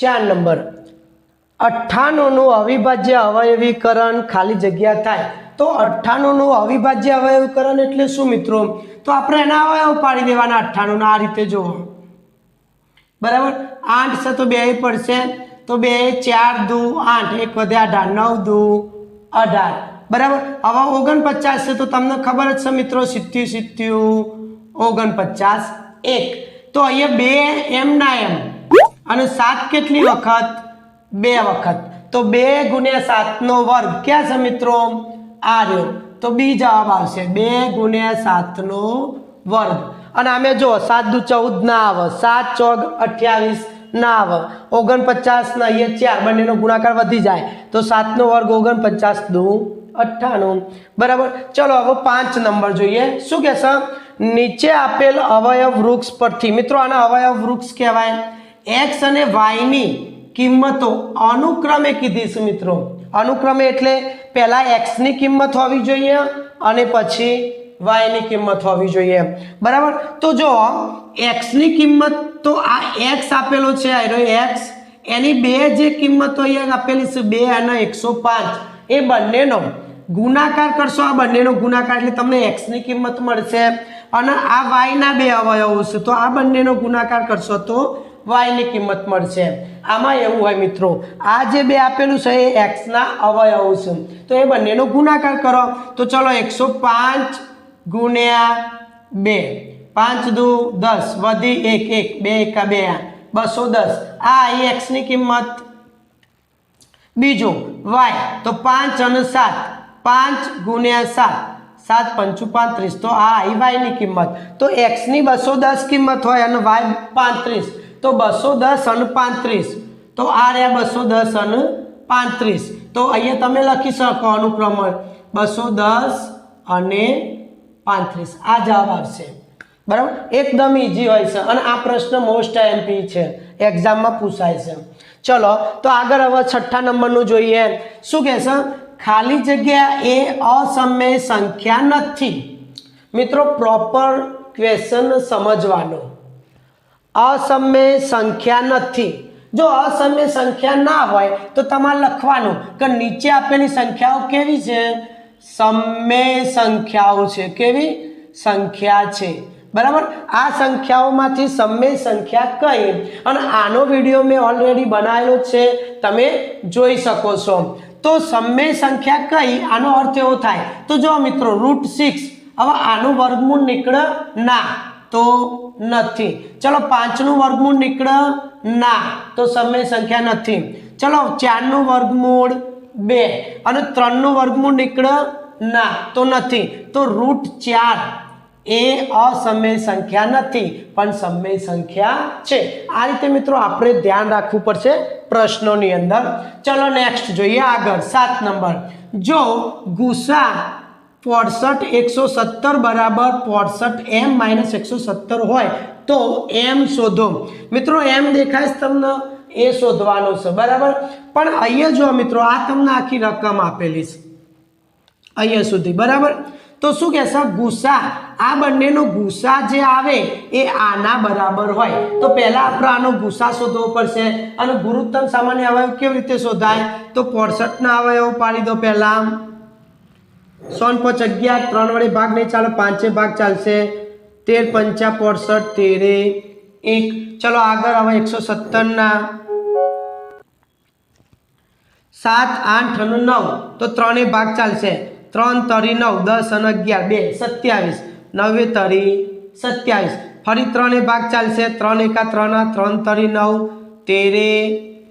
ચાર નંબર. અઠ્ઠાણુંનું અવિભાજ્ય અવયવીકરણ ખાલી જગ્યા થાય. તો અઠ્ઠાણુંનું અવિભાજ્ય અવયવીકરણ એટલે શું મિત્રો? તો આપણે એના અવયવ પાડી દેવાના અઠ્ઠાણુંના, આ રીતે જુઓ બરાબર? આઠ છે તો બે પડશે. તો બે, ચાર, દુ, આઠ. એક વધે અઢાર. નવ, દુ, અઢાર. બરાબર? હવે ઓગણપચાસ છે તો તમને ખબર જ છે મિત્રો સિત્યુ સિત્યુ ઓગણપચાસ, એક. તો અહીંયા બે એમના એમ. અને સાત કેટલી વખત? બે વખત. તો બે ગુણ્યા સાતનો વર્ગ ક્યાં છે મિત્રો? આ રહ્યો. તો બી જવાબ આવશે. બે ગુણ્યા સાતનો વર્ગ. અને આમે જો, સાત દુ ચૌદ ના આવે સાત ચોગ અઠ્યાવીસ ના આવે ઓગણપચાસ ના અહીંયા ચાર, બંનેનો ગુણાકાર વધી જાય. તો સાતનો વર્ગ ઓગણપચાસ દુ અઠ્ઠાણું. બરાબર? ચલો, હવે પાંચ નંબર જોઈએ. શું કહેશે? નીચે આપેલ અવયવ વૃક્ષ પરથી. મિત્રો, આના અવયવ વૃક્ષ કહેવાય. એક્સ અને વાયની કિંમતો અનુક્રમે કીધી છે મિત્રો. અનુક્રમે એટલે પહેલાં એક્સની કિંમત હોવી જોઈએ અને પછી વાયની કિંમત હોવી જોઈએ બરાબર? તો જો એક્સની કિંમત તો આ એક્સ આપેલો છે આયરો એક્સ એની બે જે કિંમતો અહીંયા આપેલી છે, બે અને એકસો પાંચ, એ બંનેનો ગુણાકાર કરશો. આ બંનેનો ગુણાકાર એટલે તમને એક્સની કિંમત મળશે. અને આ વાયના બે અવયવો છે, તો આ બંનેનો ગુણાકાર કરશો તો વાયની કિંમત મળશે. આમાં એવું હોય મિત્રો, આ જે બે આપેલું છે એ એક્સના અવયવ છે. તો એ બંનેનો ગુણાકાર કરો. તો ચલો એકસો પાંચ ગુણ્યા બે. પાંચ દુ દસ, વધી એક એક, બે એકા બે બસો દસ. આ અહીં એક્સની કિંમત. બીજું વાય તો પાંચ અને સાત. પાંચ ગુણ્યા સાત. સાત પંચું પાંત્રીસ. તો આ આવી વાયની કિંમત. તો એક્સની બસો દસ કિંમત હોય અને વાય પાંત્રીસ. તો બસો દસ અને પાંત્રીસ. તો આ રહ્યા બસો દસ અને પાંત્રીસ. તો અહીંયા તમે લખી શકો અનુક્રમણ. બસો દસ અને પાંત્રીસ. આ જવાબ આવશે. બરાબર? એકદમ ઇઝી હોય છે. અને આ પ્રશ્ન મોસ્ટ એમપી છે. એક્ઝામમાં પૂછાય છે. ચલો, તો આગળ હવે છઠ્ઠા નંબરનું જોઈએ. શું કહેશે ખાલી જગ્યા એ અસમય સંખ્યા નથી. મિત્રો પ્રોપર ક્વેશ્ચન સમજવાનો. અસમય સંખ્યા નથી. જો અસમય સંખ્યા ના હોય, તો તમારે લખવાનું કે નીચે આપેલી સંખ્યાઓ કેવી છે? સમય સંખ્યાઓ છે. કેવી? સંખ્યા છે. બરાબર? આ સંખ્યાઓમાંથી સમય સંખ્યા કઈ? અને આનો વીડિયો મેં ઓલરેડી બનાવેલો છે. તમે જોઈ શકો છો. તો સમય સંખ્યા કઈ? આનો અર્થ એવો થાય. તો જો મિત્રો રૂટ સિક્સ હવે આનું વર્ગમૂળ નીકળે ના. તો નથી. ચલો પાંચનું વર્ગમૂળ નીકળ ના, તો સમય સંખ્યા નથી. ચલો ચારનું વર્ગમૂળ બે અને ત્રણનું વર્ગમૂળ નીકળે ના, તો નથી. તો રૂટ ચાર એ અસમય સંખ્યા નથી, પણ સમય સંખ્યા છે. આ રીતે મિત્રો આપણે ધ્યાન રાખવું પડશે પ્રશ્નોની અંદર. ચલો નેક્સ્ટ જોઈએ આગળ, સાત નંબર. જો ગુસા પોડસઠ એકસો સત્તર બરાબર પોડસઠ એમ માઇનસ એકસો સત્તર હોય તો એમ શોધો. મિત્રો, એમ દેખાય તમને? એ શોધવાનો છે, બરાબર? પણ અહીંયા જો મિત્રો, આ તમને આખી રકમ આપેલી છે. અહીંયા સુધી, બરાબર? તો શું કહેશે? ગુસા આ બંનેનો ગુસા જે આવે એ આના બરાબર હોય. તો પહેલાં આપણે આનો ગુસા શોધવો પડશે. અને ગુરુત્તમ સામાન્ય અવયવ કેવી રીતે શોધાય? તો પોડસઠના અવયવ પાડી દો પહેલાં સોન પાંચ અગિયાર, ત્રણ વડે ભાગ નહીં ચાલે, પાંચે ભાગ ચાલશે. તેર પંચા પોસઠ તેરે એક. ચલો આગળ હવે એકસો સત્તરના. સાત, આઠ અને નવ. તો ત્રણે ભાગ ચાલશે. ત્રણ તરી નવ, દસ અને અગિયાર. બે, સત્યાવીસ. નવે તરી સત્યાવીસ. ફરી ત્રણે ભાગ ચાલશે. ત્રણ એકા ત્રણ ત્રણ તરી નવ, તેરે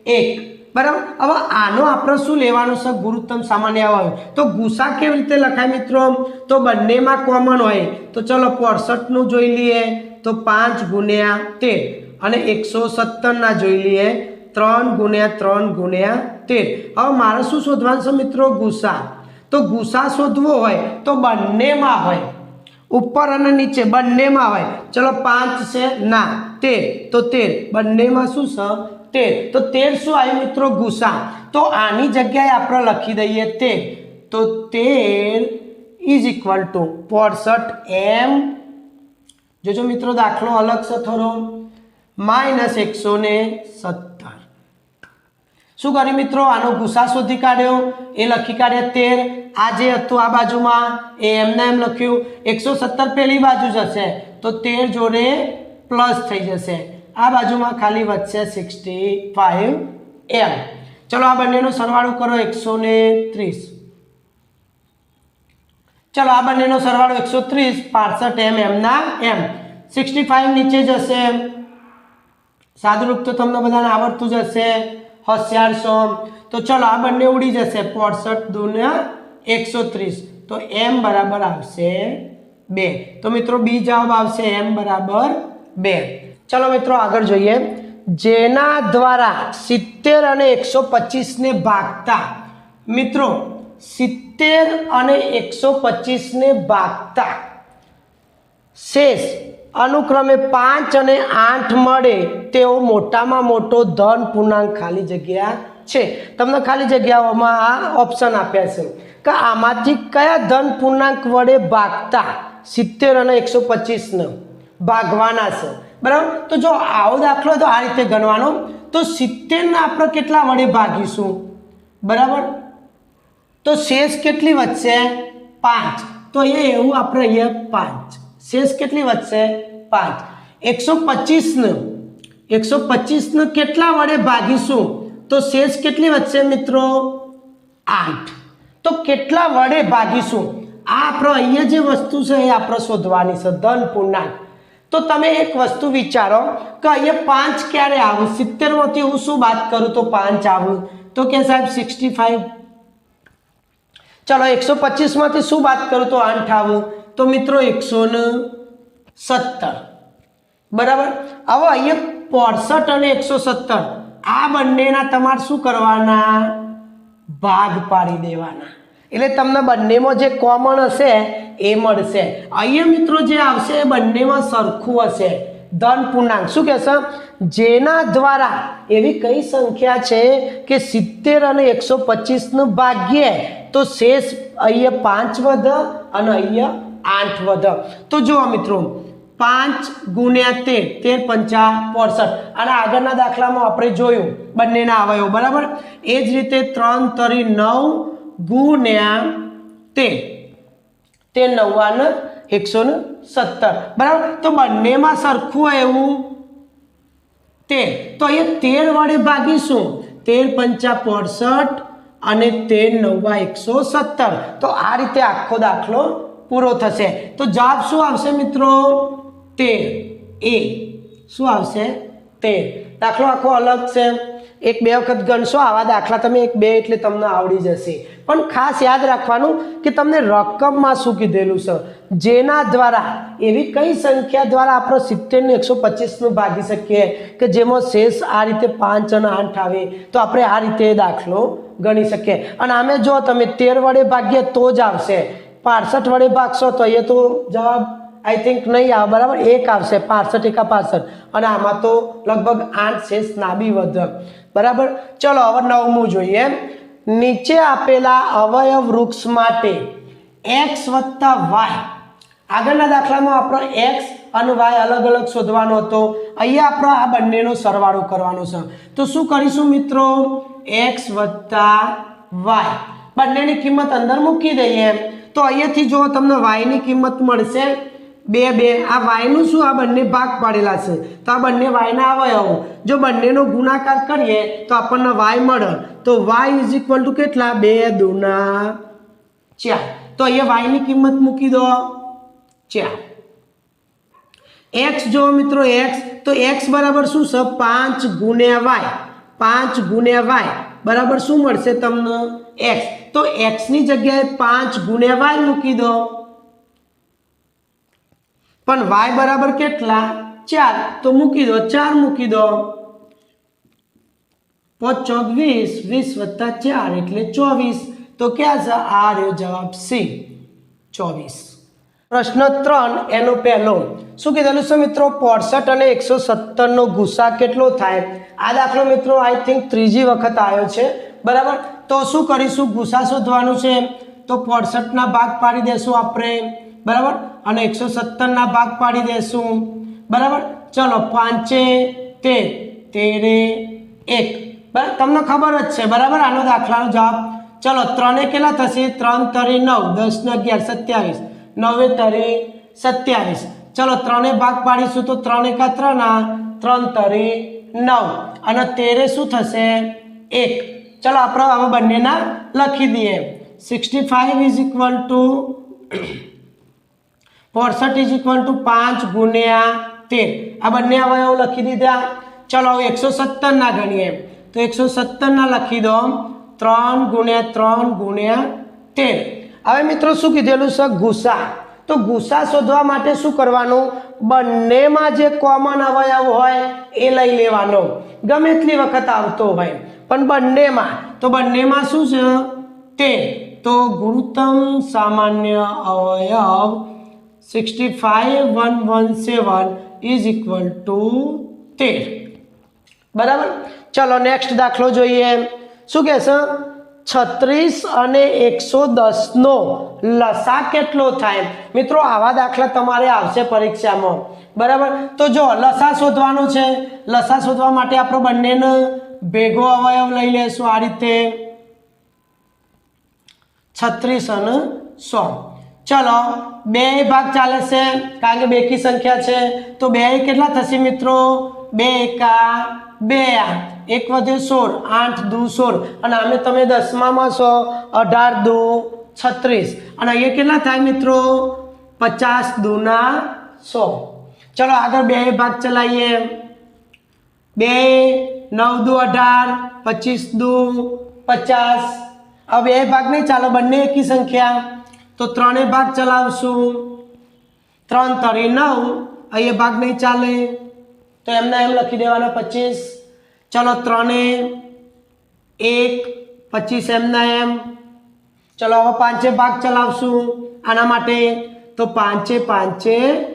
એક. બરાબર? હવે આનો આપણે શું લેવાનું છે? ગુરુત્તમ સામાન્ય અવયવ તો ગુસા કેવી રીતે લખાય મિત્રો? તો બંનેમાં કોમન હોય. તો ચલો પડસઠનું જોઈ લઈએ. તો પાંચ ગુણ્યા તેર. અને એકસો સત્તરના જોઈ લઈએ. ત્રણ ગુણ્યા ત્રણ ગુણ્યા તેર. હવે મારે શું શોધવાનું છે મિત્રો? ગુસા તો ગુસા શોધવો હોય તો બંનેમાં હોય. ઉપર અને નીચે બંનેમાં હોય. ચલો પાંચ છે ના, તેર. તો તેર. બંનેમાં શું છે? તેર તો તેર શું આવ્યું મિત્રો? ગુસા. તો આની જગ્યાએ આપણે લખી દઈએ તેર તો તેર ઇઝ ઇક્વલ ટુ પોડસઠ એમ. જોજો મિત્રો, દાખલો અલગ છે થોડો. માઇનસ એકસો ને સત્તર. શું કર્યું મિત્રો? આનો ગુસા શોધી કાઢ્યો. એ લખી કાઢ્યા તેર. આ જે હતું આ બાજુમાં, એ એમને એમ લખ્યું. એકસો સત્તર પેલી બાજુ જશે. તો તેર જોડે પ્લસ થઈ જશે. આ બાજુમાં ખાલી વધશે સિક્સટી ફાઈવ એમ ચલો આ બંનેનો સરવાળો કરો એકસો ત્રીસ. ચલો આ બંનેનો સરવાળો એકસો ત્રીસ, પાસઠ એમ એમના એમ સિક્સટી ફાઈવ નીચે જશે. સાદુરૂપ તો તમને બધાને આવડતું જ હશે. હોશિયાર સોમ તો ચલો આ બંને ઉડી જશે. પોસઠ દુને એકસો ત્રીસ. તો એમ બરાબર આવશે બે. તો મિત્રો બી જવાબ આવશે એમ બરાબર બે. ચલો મિત્રો આગળ જોઈએ. જેના દ્વારા સિત્તેર અને એકસો પચીસને ભાગતા. મિત્રો, સિત્તેર અને એકસો પચીસને ભાગતા. શેષ, અનુક્રમે પાંચ અને આઠ મળે તેવો મોટામાં મોટો ધન પૂર્ણાંક ખાલી જગ્યા છે. તમને ખાલી જગ્યાઓમાં આ ઓપ્શન આપ્યા છે. કે આમાંથી કયા ધન પૂર્ણાંક વડે ભાગતા? સિત્તેર અને એકસો પચીસને. ભાગવાના છે. બરાબર? તો જો આવો દાખલો તો આ રીતે ગણવાનો. તો સિત્તેરને આપણે કેટલા વડે ભાગીશું? બરાબર? તો શેષ કેટલી વધશે? પાંચ. તો અહીંયા એવું આપણે અહીંયા પાંચ. શેષ કેટલી વધશે? પાંચ. એકસો પચીસને એકસો પચીસને કેટલા વડે ભાગીશું? તો શેષ કેટલી વધશે મિત્રો? આઠ. તો કેટલા વડે ભાગીશું? આ આપણો અહીંયા જે વસ્તુ છે એ આપણે શોધવાની છે. ધન, પૂર્ણાંક. તો તમે એક વસ્તુ વિચારો કે અહીંયા પાંચ ક્યારે આવું? સિત્તેરમાંથી હું શું વાત કરું તો પાંચ આવું? તો કે સાહેબ સિક્સટી ફાઈવ ચલો એકસો પચીસમાંથી શું વાત કરું તો આઠ આવું? તો મિત્રો એકસો ને સત્તર. બરાબર? હવે અહીંયા પોસઠ અને એકસો સત્તર. આ બંનેના તમારે શું કરવાના? ભાગ પાડી દેવાના. એટલે તમને બંનેમાં જે કોમન હશે, એ મળશે. અહીંયા મિત્રો જે આવશે, એ બંનેમાં સરખું હશે. ધન પૂર્ણાંક. શું કહેશે? જેના દ્વારા એવી કઈ સંખ્યા છે કે સિત્તેર અને એકસો પચીસનું ભાગ્યે તો શેષ અહીંયા પાંચ વધ અને અહીંયા આઠ વધ તો જુઓ મિત્રો, પાંચ ગુણ્યા તેર તેર પંચા પોસઠ. અને આગળના દાખલામાં આપણે જોયું બંનેના અવયવ, બરાબર? એ જ રીતે ત્રણ તરી નવ ગુણ્યા તેર તે નવ્વાને એકસો ને સત્તર. બરાબર? તો બંનેમાં સરખું હોય એવું. તેર તો અહીંયા તેર વડે ભાગીશું. તેર પંચા પોસઠ અને તેર નવ્વા એકસો સત્તર. તો આ રીતે આખો દાખલો પૂરો થશે. તો જવાબ શું આવશે મિત્રો? તેર. એ. શું આવશે? તેર. દાખલો આખો અલગ છે. એક બે વખત ગણશો, આવા દાખલા તમે એક બે એટલે તમને આવડી જશે. પણ ખાસ યાદ રાખવાનું કે તમને રકમમાં શું કીધેલું છે? જેના દ્વારા, એવી કઈ સંખ્યા દ્વારા આપણે સિત્તેરને એકસો પચીસનું ભાગી શકીએ કે જેમાં શેષ આ રીતે પાંચ અને આઠ આવે, તો આપણે આ રીતે દાખલો ગણી શકીએ. અને આમે જો તમે તેર વડે ભાગીએ તો જ આવશે. પાસઠ વડે ભાગશો તો એ તો જવાબ આઈ થિંક નહીં આવે, બરાબર? એક આવશે, પાસઠ, એકા પાસઠ. અને આમાં તો લગભગ આઠ શેષ નાબી વધક. બરાબર? ચલો, હવે નવમું જોઈએ. નીચે આપેલા અવયવ વૃક્ષ માટે એક્સ વત્તા વાય આગળના દાખલામાં આપણો એક્સ અને વાય અલગ અલગ શોધવાનો હતો. અહીંયા આપણો આ બંનેનો સરવાળો કરવાનો છે. તો શું કરીશું મિત્રો? એક્સ વત્તા વાય બંનેની કિંમત અંદર મૂકી દઈએ. તો અહીંયાથી જો તમને વાયની કિંમત મળશે બે બે. આ વાયનું શું? આ બંને ભાગ પાડેલા છે. તો આ બંને વાયના અવયવો જો બંનેનો ગુણાકાર કરીએ, તો આપણને વાય મળે. તો વાય ઇઝ ઇક્વલ ટુ કેટલા? બે દુના ચાર. તો અહીંયા વાયની કિંમત મૂકી દો. ચાર. એક્સ જો મિત્રો, એક્સ. તો એક્સ બરાબર શું છે? પાંચ ગુણ્યા વાય. પાંચ ગુણ્યા વાય. બરાબર શું મળશે તમને? એક્સ. તો એક્સની જગ્યાએ પાંચ ગુણ્યા વાય મૂકી દો. પણ વાય બરાબર કેટલા? ચાર. તો મૂકી દો. ચાર મૂકી દો. પાંચ, ચોક, વીસ. વીસ વત્તા ચાર એટલે ચોવીસ. તો ક્યાં છે? આ રહ્યો જવાબ સી ચોવીસ. પ્રશ્ન ત્રણ એનો પહેલો. શું કીધેલું છે મિત્રો? પોસઠ અને એકસો સત્તરનો ગુસ્સા કેટલો થાય? આ દાખલો મિત્રો આઈ થિંક ત્રીજી વખત આવ્યો છે. બરાબર? તો શું કરીશું? ગુસા શોધવાનું છે. તો પોસઠના ભાગ પાડી દેશું આપણે. બરાબર? અને એકસો સત્તરના ભાગ પાડી દેશું. બરાબર? ચલો, પાંચે તેર તેરે એક. બરાબર? તમને ખબર જ છે. બરાબર? આનો દાખલાનો જવાબ. ચલો, ત્રણે કેટલા થશે? ત્રણ તરી નવ. દસ ને અગિયાર, સત્યાવીસ. નવે તરી સત્યાવીસ. ચલો, ત્રણે ભાગ પાડીશું તો ત્રણ એકા ત્રણ ત્રણ તરી નવ. અને તેરે શું થશે? એક. ચલો, આપણે આમાં બંનેના લખી દઈએ. Sixty five is equal to પોરસઠ is equal to પાંચ ગુણ્યા તેર. આ બંને અવયવ લખી દીધા. ચલો હવે એકસો સત્તરના ગણીએ. તો એકસો સત્તરના લખી દો ત્રણ ગુણ્યા ત્રણ ગુણ્યા તેર. હવે મિત્રો શું કીધેલું છે? ગુસા તો ગુસા શોધવા માટે શું કરવાનું? બંનેમાં જે કોમન અવયવ હોય એ લઈ લેવાનો. ગમે એટલી વખત આવતો હોય. પણ બંનેમાં. તો બંનેમાં શું છે? તે તો ગુરુત્તમ સામાન્ય અવયવ sixty five one one seven is equal to તેર બરાબર? ચલો નેક્સ્ટ દાખલો જોઈએ શું કહેશે છત્રીસ અને એકસો દસનો લસા કેટલો થાય? મિત્રો, આવા દાખલા તમારે આવશે પરીક્ષામાં. બરાબર? તો જો, લસા શોધવાનો છે. લસા શોધવા માટે આપણે બંનેનો ભેગો અવયવ લઈ લેશું આ રીતે. છત્રીસ અને સો. ચલો, બે ભાગ ચાલે છે, કારણ કે બેકી સંખ્યા છે. તો બે કેટલા થશે મિત્રો? બે એકા બે આઠ. એક વધે સોળ, આઠ દુ સોળ. અને આમે તમે દસમામાં છો, અઢાર દુ છત્રીસ. અને અહીંયા કેટલા થાય મિત્રો? પચાસ દુના સો. ચલો, આગળ બે ભાગ ચલાવીએ. બે, નવ દુ અઢાર, પચીસ દુ પચાસ. હવે બે ભાગ નહીં, ચાલો, બંને એકી સંખ્યા. તો ત્રણે ભાગ ચલાવશું. ત્રણ તરી નવ અહીંયા ભાગ નહીં ચાલે. તો એમના એમ લખી દેવાના પચીસ. ચલો ત્રણે, એક, પચીસ એમના એમ. ચલો હવે પાંચે ભાગ ચલાવશું. આના માટે તો પાંચે પાંચે,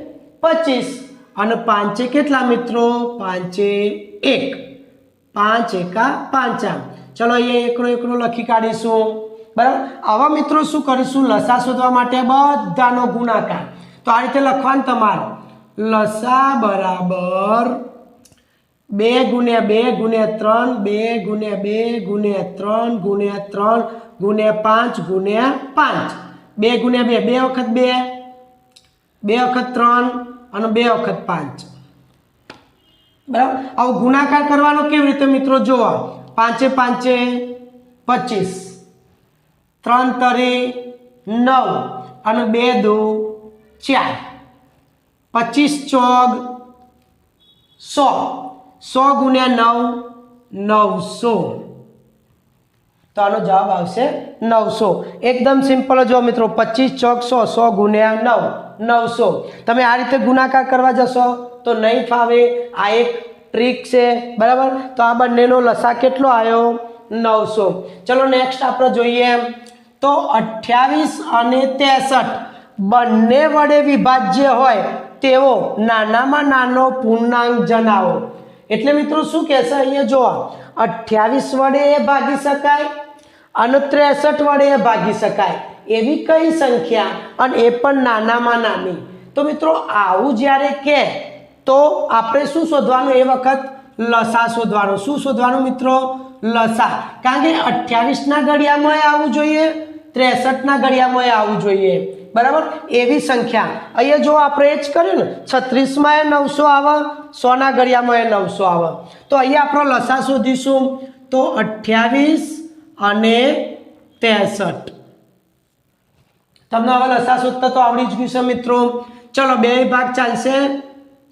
પચીસ. અને પાંચે કેટલા મિત્રો? પાંચે એક. પાંચ એકા પાંચા. ચલો અહીંયા એકડો એકડો લખી કાઢીશું. બરાબર? આવા મિત્રો શું કરીશું? લસા શોધવા માટે બધાનો ગુણાકાર. તો આ રીતે લખવાનું તમારે. લસા બરાબર બે ગુણ્યા બે ગુણ્યા ત્રણ, બે ગુણ્યા બે ગુણ્યા ત્રણ ગુણ્યા ત્રણ, ગુણ્યા પાંચ ગુણ્યા પાંચ. બે ગુણ્યા બે બે વખત બે બે વખત ત્રણ અને બે વખત પાંચ. બરાબર? આવો ગુણાકાર કરવાનો કેવી રીતે મિત્રો? જુઓ. પાંચે પાંચે પચીસ. ત્રણ તરી નવ અને બે દૂ ચાર. પચીસ ચોગ સો. સો ગુણ્યા નવ, નવસો. તો આનો જવાબ આવશે નવસો. એકદમ સિમ્પલ જો મિત્રો. પચીસ ચોક સો સો ગુણ્યા નવ, નવસો. તમે આ રીતે ગુણાકાર કરવા જશો તો નહીં ફાવે. આ એક ટ્રીક છે. બરાબર? તો આ બંનેનો લસા કેટલો આવ્યો? નવસો. ચલો નેક્સ્ટ આપણે જોઈએ તો અઠ્યાવીસ અને ત્રેસઠ બંને વડે વિભાજ્ય હોય તેવો નાનામાં નાનો પૂર્ણાંક જણાવો. એટલે મિત્રો શું કહેશે અહીંયા જોવા? અઠ્યાવીસ વડે એ ભાગી શકાય અને ત્રેસઠ વડે એ ભાગી શકાય. એવી કઈ સંખ્યા? અને એ પણ નાનામાં નાની. તો મિત્રો આવું જ્યારે કહે તો આપણે શું શોધવાનું? એ વખત લસા શોધવાનું. શું શોધવાનું મિત્રો? લસા. કારણ કે અઠ્યાવીસના ઘડિયામાં આવવું જોઈએ. ત્રેસઠના ઘડિયામાં આવવું જોઈએ. બરાબર? એવી સંખ્યા. અહીંયા જો આપણે એ જ કર્યું ને, છત્રીસમાં એ નવસો આવે, સોના ઘડિયામાં એ નવસો આવે. તો અહીંયા આપણો લસા શોધીશું. તો અઠ્યાવીસ અને ત્રેસઠ. તમને હવે લસા શોધતા તો આવડી જ ગયું છે મિત્રો. ચલો, બે ભાગ ચાલશે.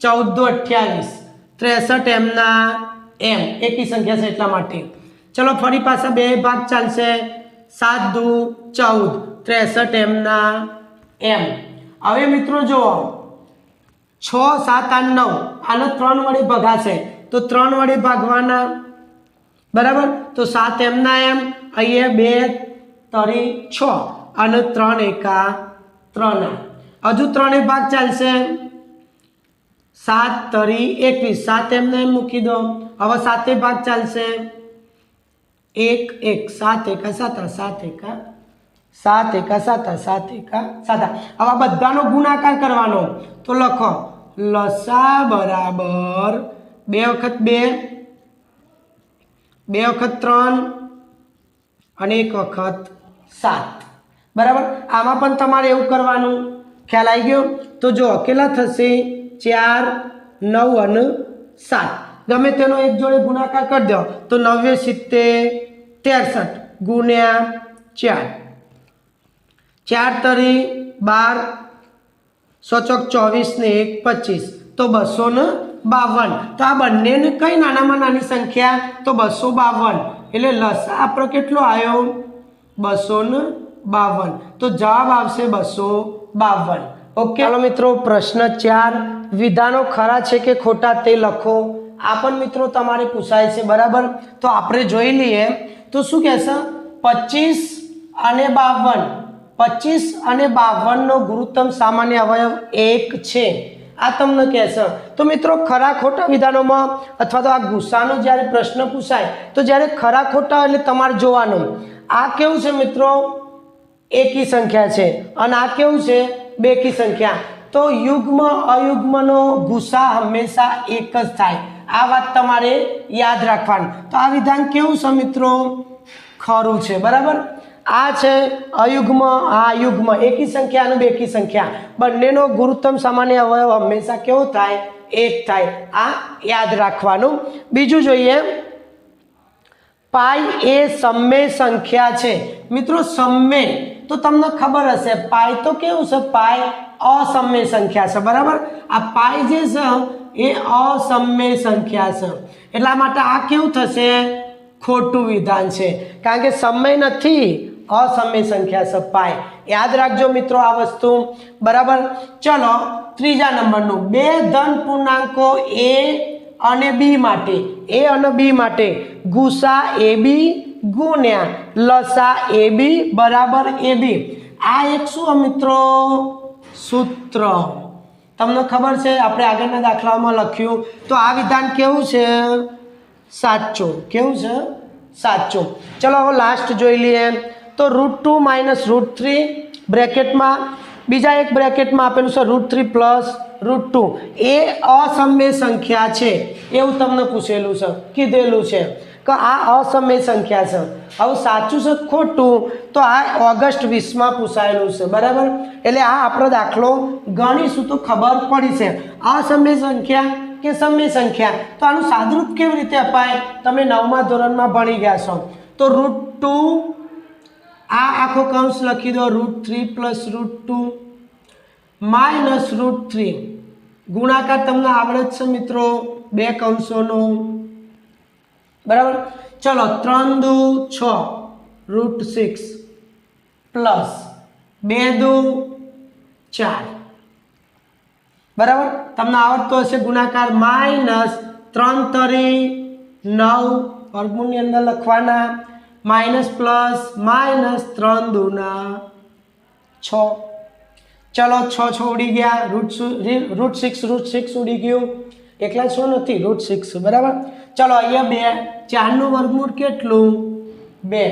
ચૌદ અઠ્યાવીસ. ત્રેસઠ એમના એમ. એકી સંખ્યા છે એટલા માટે. ચલો, ફરી પાછા બે ભાગ ચાલશે. સાત દુ ચૌદ, ત્રેસઠ એમના એમ. હવે મિત્રો જુઓ, છ, સાત, આઠ, નવ. આને ત્રણ વડે ભગાશે તો ત્રણ વડે ભાગવાના, બરાબર? તો સાત એમના એમ, અહીંયા બે, તરી, છ. અને ત્રણ એકા ત્રણ. હજુ ત્રણેય ભાગ ચાલશે. સાત, તરી, એકવીસ. સાત એમને એમ મૂકી દો. હવે સાતે ભાગ ચાલશે. એક એક, સાત, એકા, સાતા સાત, એકા સાત, એકા, સાતા સાત, એકા, સાતા હવે બધાનો ગુણાકાર કરવાનો. તો લખો, લસા બરાબર બે વખત બે બે વખત ત્રણ અને એક વખત સાત. બરાબર? આમાં પણ તમારે એવું કરવાનું. ખ્યાલ આવી ગયો? તો જો કેટલા થશે ચાર, નવ અને સાત. ગમે તેનો એક જોડે ગુણાકાર કરી દો. તો નવ્ય સિત્તેર ત્રેસઠ ગુણ્યા ચાર. ચાર તરી બાર સોચોક ચોવીસ ને એક પચીસ. તો બસો ને બાવન. તો આ બંનેને કઈ નાનામાં નાની સંખ્યા? તો બસો બાવન. એટલે લસા આપણો કેટલો આવ્યો બસો ને બાવન. તો જવાબ આવશે બસો બાવન. ઓકે? ચાલો મિત્રો, પ્રશ્ન ચાર. વિધાનો ખરા છે કે ખોટા તે લખો. આ પણ મિત્રો તમારે પૂછાય છે, બરાબર? તો આપણે જોઈ લઈએ. તો શું કહેશે? પચીસ અને બાવન. પચીસ અને બાવનનો ગુરુત્તમ સામાન્ય અવયવ એક છે. આ તમને કહેશે. તો મિત્રો, ખરા ખોટા વિધાનોમાં અથવા તો આ ગુસ્સાનો જ્યારે પ્રશ્ન પૂછાય, તો જ્યારે ખરા ખોટા એટલે તમારે જોવાનું. આ કેવું છે મિત્રો? એકી સંખ્યા છે. અને આ કેવું છે? બેકી સંખ્યા. તો યુગ્મ અયુગ્મનો ગુસ્સા હંમેશા એક જ થાય. આ વાત તમારે યાદ રાખવાની. તો આ વિધાન કેવું છે મિત્રો? ખરું છે, બરાબર? આ છે અયુગ્મ, આ યુગ્મ. એકી સંખ્યા અને બેકી સંખ્યા. બંનેનો ગુરુત્તમ સામાન્ય અવયવ હંમેશા કેવો થાય? એક થાય. આ યાદ રાખવાનું. બીજું જોઈએ. પાઈ એ સમય સંખ્યા છે. મિત્રો સમય તો તમને ખબર હશે પાય તો કેવું છે? પાય અસમય સંખ્યા છે, બરાબર? આ પાય જે છે એ અસમય સંખ્યા છે. એટલા માટે આ કેવું થશે? ખોટું વિધાન છે. કારણ કે સમય નથી અસમય સંખ્યા છે, પાય. યાદ રાખજો મિત્રો આ વસ્તુ. બરાબર? ચલો, ત્રીજા નંબરનું. બે ધન પૂર્ણાંકો એ અને બી માટે. એ અને બી માટે. ગુસા એ બી ગુણ્યા. લસા એ બી બરાબર એ બી. આ એક શું મિત્રો? સૂત્ર. તમને ખબર છે, આપણે આગળના દાખલાઓમાં લખ્યું, તો આ વિધાન કેવું છે? સાચું કેવું છે? સાચું ચલો હવે લાસ્ટ જોઈ લઈએ. તો root two minus root three બ્રેકેટમાં, બીજા એક બ્રેકેટમાં આપેલું છે root three plus root two એ અસમ્ય સંખ્યા છે. એવું તમને પૂછેલું છે, કીધેલું છે. કે આ અસમય સંખ્યા છે. હવે સાચું છે ખોટું? તો આ ઓગસ્ટ વીસમાં પૂછાયેલું છે, બરાબર? એટલે આ આપણો દાખલો ગણીશું તો ખબર પડી છે. અસમય સંખ્યા કે સમય સંખ્યા? તો આનું સાદરૂપ કેવી રીતે અપાય? તમે નવમા ધોરણમાં ભણી ગયા છો. તો રૂટ ટુ આ આખો કૌંસ લખી દો root three plus root two minus root three ગુણાકાર તમને આવડે છે મિત્રો, બે કૌંસોનો. બરાબર? ચલો ત્રણ દુ છ, રૂટ સિક્સ પ્લસ બે દુ ચાર. બરાબર? તમને આવડતો હશે ગુણાકાર માઇનસ ત્રણ તરી નવ વર્ગમૂળની અંદર લખવાના. માઇનસ પ્લસ માઇનસ ત્રણ દુના છ. ચલો, છ છ ઉડી ગયા. Root root six root six ઉડી ગયું. એકલા છ નથી, રૂટ સિક્સ બરાબર? ચલો અહીંયા બે. ચારનું વર્ગમૂળ કેટલું? બે.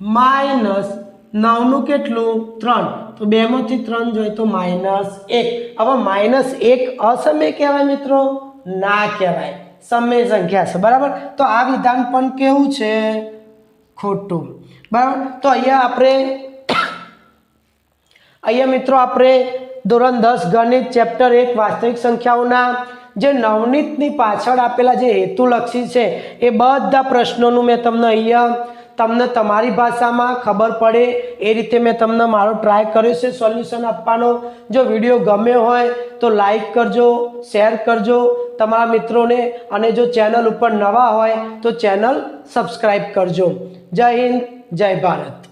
માઇનસ નવનું કેટલું? ત્રણ. તો બેમાંથી ત્રણ જોઈએ તો માઇનસ એક. હવે માઇનસ એક અસમય કહેવાય મિત્રો? ના કહેવાય. સમય સંખ્યા છે. બરાબર? તો આ વિધાન પણ કેવું છે? ખોટું. બરાબર? તો અહીંયા આપણે અહીંયા મિત્રો આપણે ધોરણ દસ ગણિત ચેપ્ટર એક વાસ્તવિક સંખ્યાઓના જે નવનીતની પાછળ આપેલા જે હેતુલક્ષી છે, એ બધા પ્રશ્નોનું મેં તમને અહીંયા તમને તમારી ભાષામાં ખબર પડે. એ રીતે મેં તમને મારો ટ્રાય કર્યો છે સોલ્યુશન આપવાનો. જો વીડિયો ગમ્યો હોય તો લાઈક કરજો શેર કરજો તમારા મિત્રોને. અને જો ચેનલ ઉપર નવા હોય તો ચેનલ સબસ્ક્રાઈબ કરજો. જય હિન્દ, જય ભારત.